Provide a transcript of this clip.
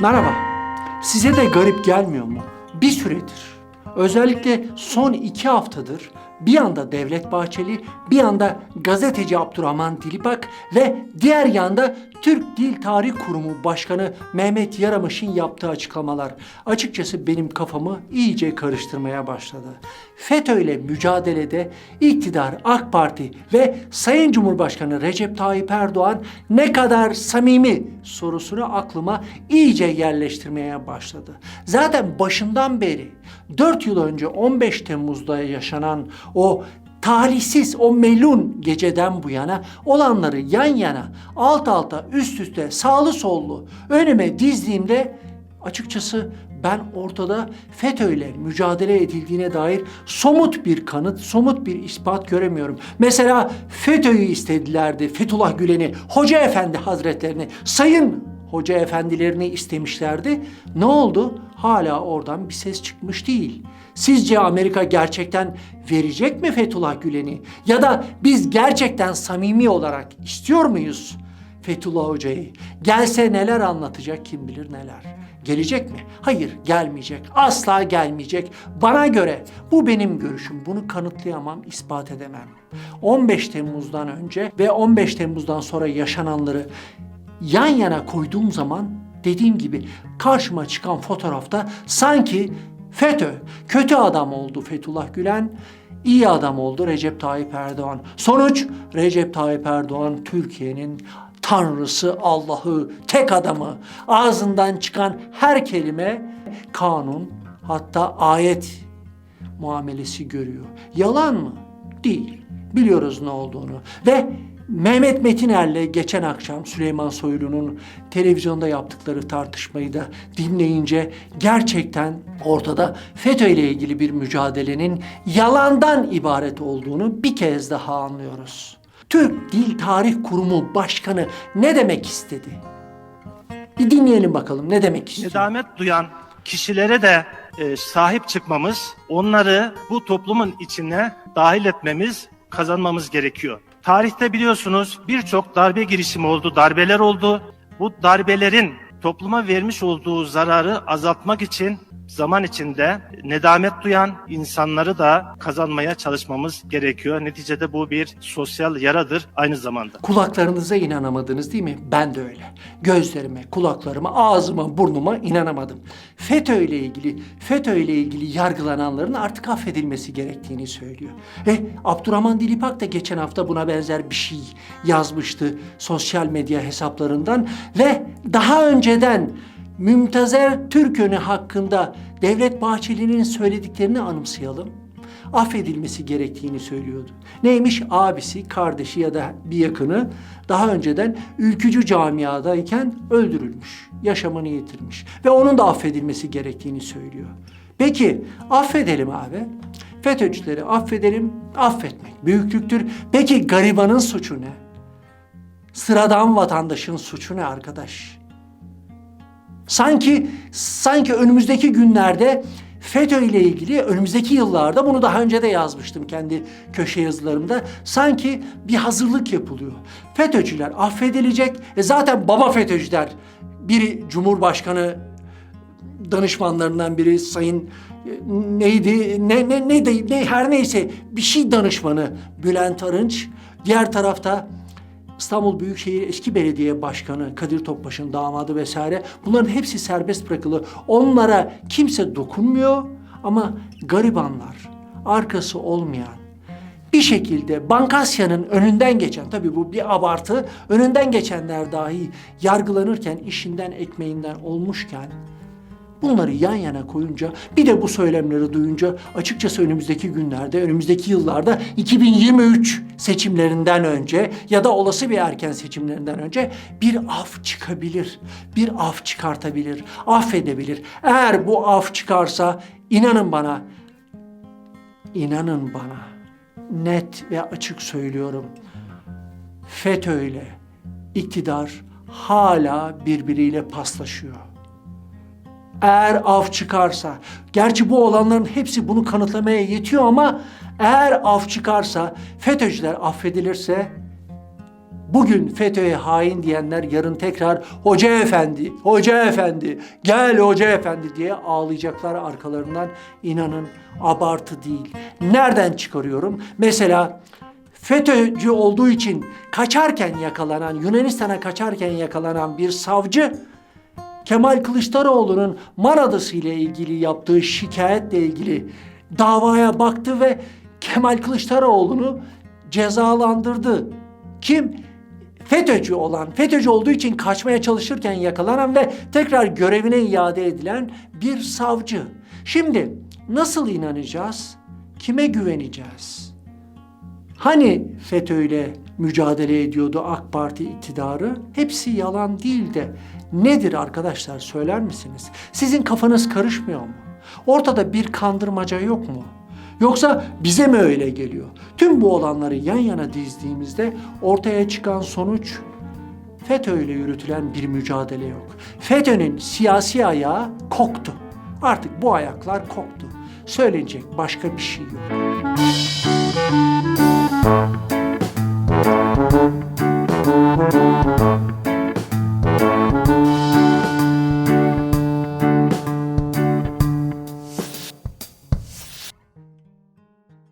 Merhaba. Size de garip gelmiyor mu? Bir süredir, özellikle son iki haftadır bir yanda Devlet Bahçeli, bir yanda gazeteci Abdurrahman Dilipak ve diğer yanda Türk Dil Tarih Kurumu Başkanı Mehmet Yaramış'ın yaptığı açıklamalar açıkçası benim kafamı iyice karıştırmaya başladı. FETÖ ile mücadelede iktidar AK Parti ve Sayın Cumhurbaşkanı Recep Tayyip Erdoğan ne kadar samimi sorusunu aklıma iyice yerleştirmeye başladı. Zaten başından beri 4 yıl önce 15 Temmuz'da yaşanan o talihsiz o melun geceden bu yana olanları yan yana, alt alta, üst üste, sağlı sollu önüme dizdiğimde açıkçası ben ortada FETÖ ile mücadele edildiğine dair somut bir kanıt, somut bir ispat göremiyorum. Mesela FETÖ'yü istedilerdi, Fethullah Gülen'i, Hoca Efendi Hazretlerini, Sayın Hoca Efendilerini istemişlerdi. Ne oldu? Hala oradan bir ses çıkmış değil. Sizce Amerika gerçekten verecek mi Fethullah Gülen'i? Ya da biz gerçekten samimi olarak istiyor muyuz Fethullah Hoca'yı? Gelse neler anlatacak kim bilir neler. Gelecek mi? Hayır, gelmeyecek. Asla gelmeyecek. Bana göre bu benim görüşüm. Bunu kanıtlayamam, ispat edemem. 15 Temmuz'dan önce ve 15 Temmuz'dan sonra yaşananları yan yana koyduğum zaman dediğim gibi karşıma çıkan fotoğrafta sanki FETÖ kötü adam oldu Fethullah Gülen, iyi adam oldu Recep Tayyip Erdoğan. Sonuç Recep Tayyip Erdoğan Türkiye'nin tanrısı, Allah'ı, tek adamı. Ağzından çıkan her kelime kanun hatta ayet muamelesi görüyor. Yalan mı? Değil. Biliyoruz ne olduğunu. Ve Mehmet Metiner'le geçen akşam Süleyman Soylu'nun televizyonda yaptıkları tartışmayı da dinleyince gerçekten ortada FETÖ ile ilgili bir mücadelenin yalandan ibaret olduğunu bir kez daha anlıyoruz. Türk Dil Tarih Kurumu Başkanı ne demek istedi? Bir dinleyelim bakalım ne demek istiyor. Nedamet duyan kişilere de e, sahip çıkmamız, onları bu toplumun içine dahil etmemiz, kazanmamız gerekiyor. Tarihte biliyorsunuz birçok darbe girişimi oldu, darbeler oldu. Bu darbelerin topluma vermiş olduğu zararı azaltmak için zaman içinde nedamet duyan insanları da kazanmaya çalışmamız gerekiyor. Neticede bu bir sosyal yaradır aynı zamanda. Kulaklarınıza inanamadınız değil mi? Ben de öyle. Gözlerime, kulaklarıma, ağzıma, burnuma inanamadım. FETÖ ile ilgili, FETÖ ile ilgili yargılananların artık affedilmesi gerektiğini söylüyor. E Abdurrahman Dilipak da geçen hafta buna benzer bir şey yazmıştı sosyal medya hesaplarından ve daha önceden Mümtazer Türkönü hakkında Devlet Bahçeli'nin söylediklerini anımsayalım. Affedilmesi gerektiğini söylüyordu. Neymiş? Abisi, kardeşi ya da bir yakını daha önceden ülkücü camiadayken öldürülmüş, yaşamını yitirmiş ve onun da affedilmesi gerektiğini söylüyor. Peki affedelim abi. FETÖ'cüleri affedelim, affetmek büyüklüktür. Peki garibanın suçu ne? Sıradan vatandaşın suçu ne arkadaş? Sanki sanki önümüzdeki günlerde FETÖ ile ilgili önümüzdeki yıllarda bunu daha önce de yazmıştım kendi köşe yazılarımda. Sanki bir hazırlık yapılıyor. FETÖ'cüler affedilecek. E zaten baba FETÖ'cüler. Biri Cumhurbaşkanı danışmanlarından biri Sayın e, neydi ne ne ne, ne her neyse bir şey danışmanı Bülent Arınç. Diğer tarafta İstanbul Büyükşehir Eski Belediye Başkanı Kadir Topbaş'ın damadı vesaire bunların hepsi serbest bırakılı. Onlara kimse dokunmuyor ama garibanlar, arkası olmayan, bir şekilde Bankasya'nın önünden geçen, tabii bu bir abartı, önünden geçenler dahi yargılanırken, işinden ekmeğinden olmuşken Bunları yan yana koyunca bir de bu söylemleri duyunca açıkçası önümüzdeki günlerde, önümüzdeki yıllarda 2023 seçimlerinden önce ya da olası bir erken seçimlerinden önce bir af çıkabilir. Bir af çıkartabilir, affedebilir. Eğer bu af çıkarsa inanın bana, inanın bana net ve açık söylüyorum. FETÖ ile iktidar hala birbiriyle paslaşıyor eğer af çıkarsa, gerçi bu olanların hepsi bunu kanıtlamaya yetiyor ama eğer af çıkarsa, FETÖ'cüler affedilirse Bugün FETÖ'ye hain diyenler yarın tekrar hoca efendi, hoca efendi, gel hoca efendi diye ağlayacaklar arkalarından. İnanın abartı değil. Nereden çıkarıyorum? Mesela FETÖ'cü olduğu için kaçarken yakalanan, Yunanistan'a kaçarken yakalanan bir savcı Kemal Kılıçdaroğlu'nun Mar Adası ile ilgili yaptığı şikayetle ilgili davaya baktı ve Kemal Kılıçdaroğlu'nu cezalandırdı. Kim? FETÖ'cü olan, FETÖ'cü olduğu için kaçmaya çalışırken yakalanan ve tekrar görevine iade edilen bir savcı. Şimdi nasıl inanacağız? Kime güveneceğiz? Hani FETÖ ile mücadele ediyordu AK Parti iktidarı? Hepsi yalan değil de nedir arkadaşlar söyler misiniz? Sizin kafanız karışmıyor mu? Ortada bir kandırmaca yok mu? Yoksa bize mi öyle geliyor? Tüm bu olanları yan yana dizdiğimizde ortaya çıkan sonuç FETÖ ile yürütülen bir mücadele yok. FETÖ'nün siyasi ayağı koktu. Artık bu ayaklar koktu. Söylenecek başka bir şey yok.